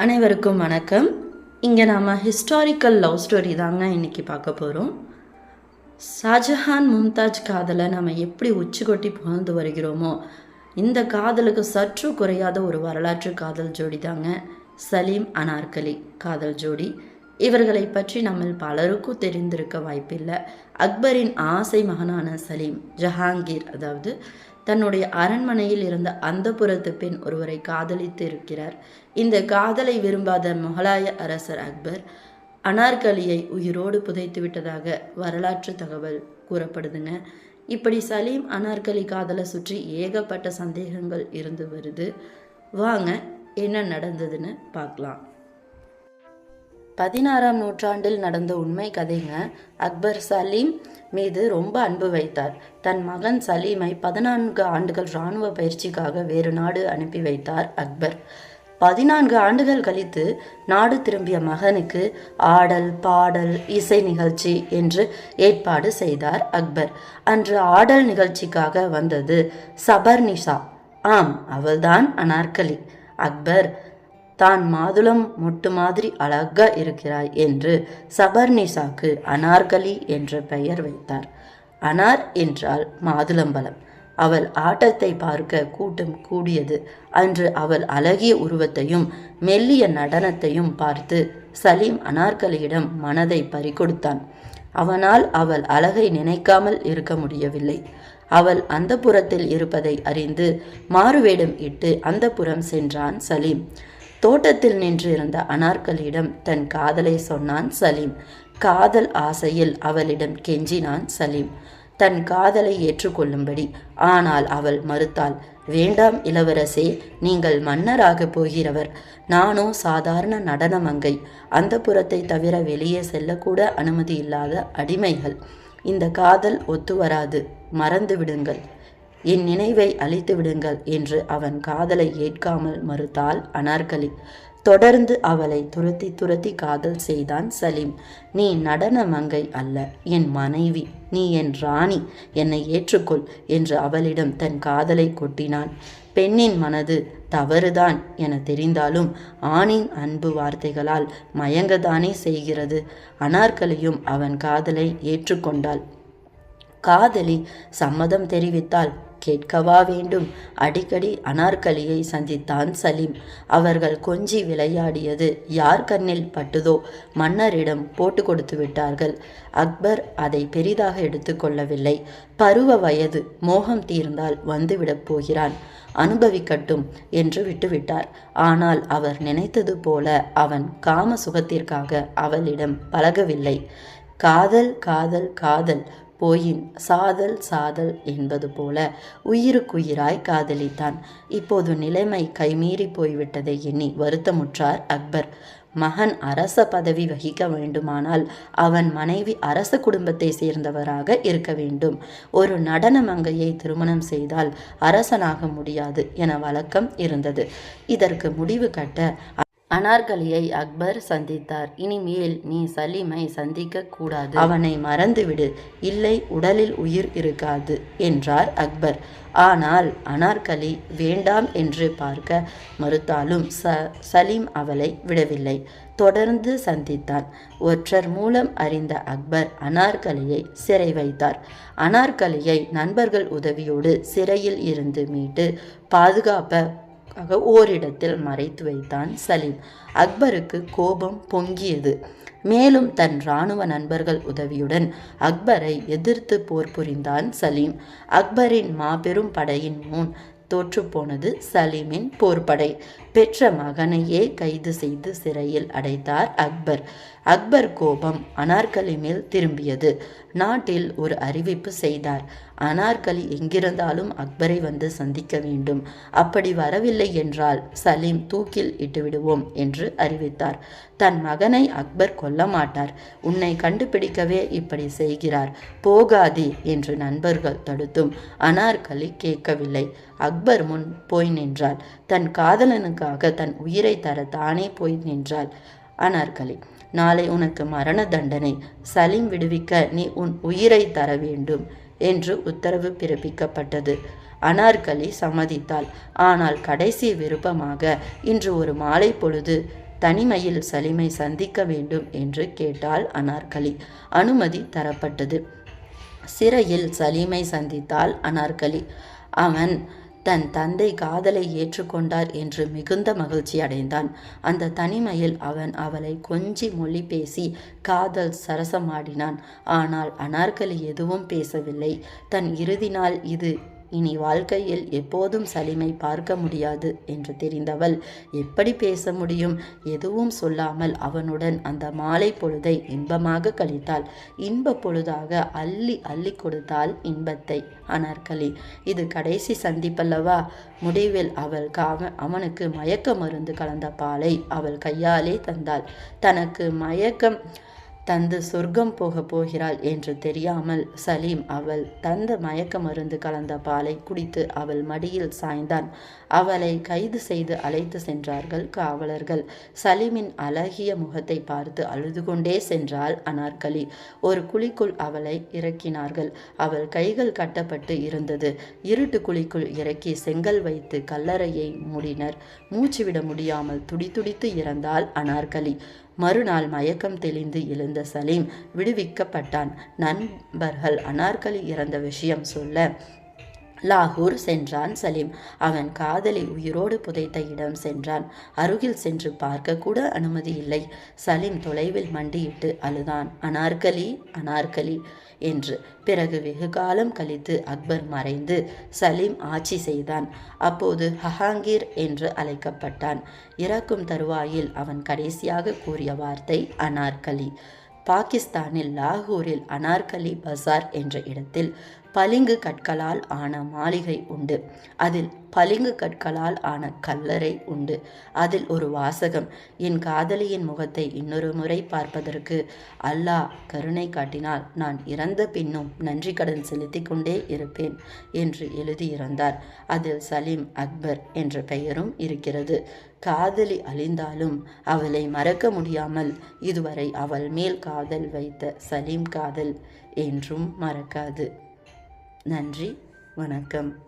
அனைவருக்கும் வணக்கம். இங்கே நாம் ஹிஸ்டாரிக்கல் லவ் ஸ்டோரி தாங்க இன்றைக்கி பார்க்க போகிறோம் ஷாஜஹான் மும்தாஜ் காதலை நம்ம எப்படி உச்சி கொட்டி புகழ்ந்து வருகிறோமோ இந்த காதலுக்கு சற்று குறையாத ஒரு வரலாற்று காதல் ஜோடி தாங்க சலீம் அனார்கலி காதல் ஜோடி. இவர்களை பற்றி நம்ம பலருக்கும் தெரிந்திருக்க வாய்ப்பில்லை. அக்பரின் ஆசை மகனான சலீம் ஜஹாங்கீர் அதாவது தன்னுடைய அரண்மனையில் இருந்த அந்தப்புறத்து பெண் ஒருவரை காதலித்து இருக்கிறார் இந்த காதலை விரும்பாத முகலாய அரசர் அக்பர் அனார்கலியை உயிரோடு புதைத்து விட்டதாக வரலாற்று தகவல் கூறப்படுதுங்க. இப்படி சலீம் அனார்கலி காதலை சுற்றி ஏகப்பட்ட சந்தேகங்கள் இருந்து வருது. வாங்க என்ன நடந்ததுன்னு பார்க்கலாம். பதினாறாம் நூற்றாண்டில் நடந்த உண்மை கதைங்க. அக்பர் சலீம் மீது ரொம்ப அன்பு வைத்தார். தன் மகன் சலீமை பதினான்கு ஆண்டுகள் இராணுவ பயிற்சிக்காக வேறு நாடு அனுப்பி வைத்தார் அக்பர். பதினான்கு ஆண்டுகள் கழித்து நாடு திரும்பிய மகனுக்கு ஆடல் பாடல் இசை நிகழ்ச்சி என்று ஏற்பாடு செய்தார் அக்பர். அன்று ஆடல் நிகழ்ச்சிக்காக வந்தது சபர்னிஷா ஆம் அவள்தான் அனார்கலி. அக்பர் தான் மாதுளம் மொட்டு மாதிரி அழகா இருக்கிறாய் என்று சபர்னிசாக்கு அனார்கலி என்ற பெயர் வைத்தார். அனார் என்றால் மாதுளம்பழம் அவள் ஆட்டத்தை பார்க்க கூட்டம் கூடியது. அன்று அவள் அழகிய உருவத்தையும் மெல்லிய நடனத்தையும் பார்த்து சலீம் அனார்கலியிடம் மனதை பறிகொடுத்தான். அவனால் அவள் அழகை நினைக்காமல் இருக்க முடியவில்லை. அவள் அந்த புறத்தில் இருப்பதை அறிந்து மாறுவேடம் இட்டு அந்த புறம் சென்றான் சலீம். தோட்டத்தில் நின்றிருந்த அனார்களிடம் தன் காதலை சொன்னான் சலீம். காதல் ஆசையில் அவளிடம் கெஞ்சினான் சலீம். தன் காதலை ஏற்றுக்கொள்ளும்படி. ஆனால் அவள் மறுத்தாள் வேண்டாம் இளவரசே நீங்கள் மன்னராக போகிறவர். நானோ சாதாரண நடன மங்கை அந்த புறத்தை தவிர வெளியே செல்லக்கூட அனுமதி இல்லாத அடிமைகள். இந்த காதல் ஒத்து வராது. மறந்து விடுங்கள். என் நினைவை அழித்து விடுங்கள் என்று அவன் காதலை ஏற்காமல் மறுத்தாள் அனார்கலி. தொடர்ந்து அவளை துரத்தி துரத்தி காதல் செய்தான் சலீம். நீ நடன மங்கை அல்ல என் மனைவி. நீ என் ராணி என்னை ஏற்றுக்கொள் என்று அவளிடம் தன் காதலை கொட்டினான். பெண்ணின் மனது தவறுதான் என தெரிந்தாலும் ஆணின் அன்பு வார்த்தைகளால் மயங்கதானே செய்கிறது. அனார்கலியும் அவன் காதலை ஏற்றுக்கொண்டாள். காதலி சம்மதம் தெரிவித்தால் கேட்கவா வேண்டும். அடிக்கடி அனார்கலியை சந்தித்தான் சலீம். அவர்கள் கொஞ்சி விளையாடியது யார் கண்ணில் பட்டுதோ மன்னரிடம் போட்டு கொடுத்து விட்டார்கள். அக்பர் அதை பெரிதாக எடுத்துக்கொள்ளவில்லை பருவ வயது மோகம் தீர்ந்தால் வந்துவிடப் போகிறான். அனுபவிக்கட்டும் என்று விட்டுவிட்டார். ஆனால் அவர் நினைத்தது போல அவன் காம சுகத்திற்காக அவளிடம் பழகவில்லை. காதல் காதல் காதல் போயின் சாதல் சாதல் என்பது போல உயிருக்குயிராய் காதலித்தான். இப்போது நிலைமை கைமீறி போய்விட்டதை எண்ணி வருத்தமுற்றார் அக்பர். மகன் அரச பதவி வகிக்க வேண்டுமானால் அவன் மனைவி அரச குடும்பத்தை சேர்ந்தவராக இருக்க வேண்டும். ஒரு நடன மங்கையை திருமணம் செய்தால் அரசனாக முடியாது என வழக்கம் இருந்தது. இதற்கு முடிவு கட்ட அனார்கலியை அக்பர் சந்தித்தார். இனிமேல் நீ சலீமை சந்திக்க கூடாது. அவனை மறந்துவிடு. இல்லை உடலில் உயிர் இருக்காது என்றார் அக்பர். ஆனால் அனார்கலி வேண்டாம் என்று பார்க்க மறுத்தாலும் ச சலீம் அவளை விடவில்லை. தொடர்ந்து சந்தித்தான். ஒற்றர் மூலம் அறிந்த அக்பர் அனார்கலியை சிறை வைத்தார். அனார்கலியை நண்பர்கள் உதவியோடு சிறையில் இருந்து மீட்டு பாதுகாப்ப ஆக ஓரிடத்தில் மறைத்து வைத்தான் சலீம். அக்பருக்கு கோபம் பொங்கியது. மேலும் தன் இராணுவ நண்பர்கள் உதவியுடன் அக்பரை எதிர்த்து போர் புரிந்தான் சலீம். அக்பரின் மாபெரும் படையின் முன் தோற்றுப்போனது சலீமின் போர்ப்படை பெற்ற மகனையே கைது செய்து சிறையில் அடைத்தார் அக்பர். அக்பர் கோபம் அனார்கலி மேல் திரும்பியது. நாட்டில் ஒரு அறிவிப்பு செய்தார். அனார்கலி எங்கிருந்தாலும் அக்பரை வந்து சந்திக்க வேண்டும். அப்படி வரவில்லை என்றால் சலீம் தூக்கில் இட்டுவிடுவோம் என்று அறிவித்தார். தன் மகனை அக்பர் கொல்ல மாட்டார் உன்னை கண்டுபிடிக்கவே இப்படி செய்கிறார். போகாதே என்று நண்பர்கள் தடுத்தும். அனார்கலி கேட்கவில்லை. அக்பர் முன் போய் நின்றாள். தன் காதலனுக்காக தன் உயிரை தர தானே போய் நின்றாள். அனார்கலி நாளை உனக்கு மரண தண்டனை. சலீம் விடுவிக்க நீ உன் உயிரை தர வேண்டும் என்று உத்தரவு பிறப்பிக்கப்பட்டது. அனார்கலி சம்மதித்தாள். ஆனால் கடைசி விருப்பமாக இன்று ஒரு மாலை பொழுது தனிமையில் சலீமை சந்திக்க வேண்டும் என்று கேட்டாள் அனார்கலி. அனுமதி தரப்பட்டது. சிறையில் சலீமை சந்தித்தாள் அனார்கலி. அவன் தன் தந்தை காதலை ஏற்றுக்கொண்டார் என்று மிகுந்த மகிழ்ச்சி அடைந்தான். அந்த தனிமையில் அவன் அவளை கொஞ்சி மொழி பேசி காதல் சரசமாடினான். ஆனால் அனார்கலி எதுவும் பேசவில்லை. தன் இறுதி நாள் இது இனி வாழ்க்கையில் எப்போதும் சலிமை பார்க்க முடியாது என்று தெரிந்தவள் எப்படி பேச முடியும்? எதுவும் சொல்லாமல் அவனுடன் அந்த மாலை பொழுதை இன்பமாக கழித்தாள். இன்ப பொழுதாக அள்ளி அள்ளி கொடுத்தாள் இன்பத்தை அனார்கலி. இது கடைசி சந்திப்பல்லவா? முடிவில் அவள் காவ அவனுக்கு மயக்க மருந்து கலந்த பாலை அவள் கையாலே தந்தாள். தனக்கு மயக்கம் தந்து சொர்க்கம் போக போகிறாள் என்று தெரியாமல் சலீம் அவள் தந்த மயக்க மருந்து கலந்த பாலை குடித்து அவள் மடியில் சாய்ந்தான். அவளை கைது செய்து அழைத்து சென்றார்கள் காவலர்கள். சலீமின் அழகிய முகத்தை பார்த்து அழுது கொண்டே சென்றாள் அனார்கலி. ஒரு குழிக்குள் அவளை இறக்கினார்கள். அவள் கைகள் கட்டப்பட்டு இருந்தது. இருட்டு குழிக்குள் இறக்கி செங்கல் வைத்து கல்லறையை மூடினர். மூச்சுவிட முடியாமல் துடிதுடித்து இறந்தாள் அனார்கலி. மறுநாள் மயக்கம் தெளிந்து எழுந்த சலீம் விடுவிக்கப்பட்டான். நண்பர்கள் அனார்கலி இறந்த விஷயம் சொல்ல லாகூர் சென்றான் சலீம். அவன் காதலை உயிரோடு புதைத்த இடம் சென்றான். அருகில் சென்று பார்க்க கூட அனுமதி இல்லை. சலீம் தொலைவில் மண்டியிட்டு அழுதான். அனார்கலி அனார்கலி என்று. பிறகு வெகு காலம் கழித்து அக்பர் மறைந்து சலீம் ஆட்சி செய்தான். அப்போது ஹஹாங்கீர் என்று அழைக்கப்பட்டான். இறக்கும் தருவாயில் அவன் கடைசியாக கூறிய வார்த்தை அனார்கலி பாகிஸ்தானில் லாகூரில் அனார்கலி பசார் என்ற இடத்தில் பளிங்கு கற்களால் ஆன மாளிகை உண்டு. அதில் பளிங்கு கற்களால் ஆன கல்லறை உண்டு. அதில் ஒரு வாசகம். என் காதலியின் முகத்தை இன்னொரு முறை பார்ப்பதற்கு அல்லாஹ் கருணை காட்டினால் நான் இறந்த பின்னும் நன்றி கடன் செலுத்தி கொண்டே இருப்பேன் என்று எழுதியிருந்தார். அதில் சலீம் அக்பர் என்ற பெயரும் இருக்கிறது. காதலி அழிந்தாலும் அவளை மறக்க முடியாமல் இதுவரை அவள் மேல் காதல் வைத்த சலீம் காதல் என்றும் மறக்காது. நன்றி வணக்கம்.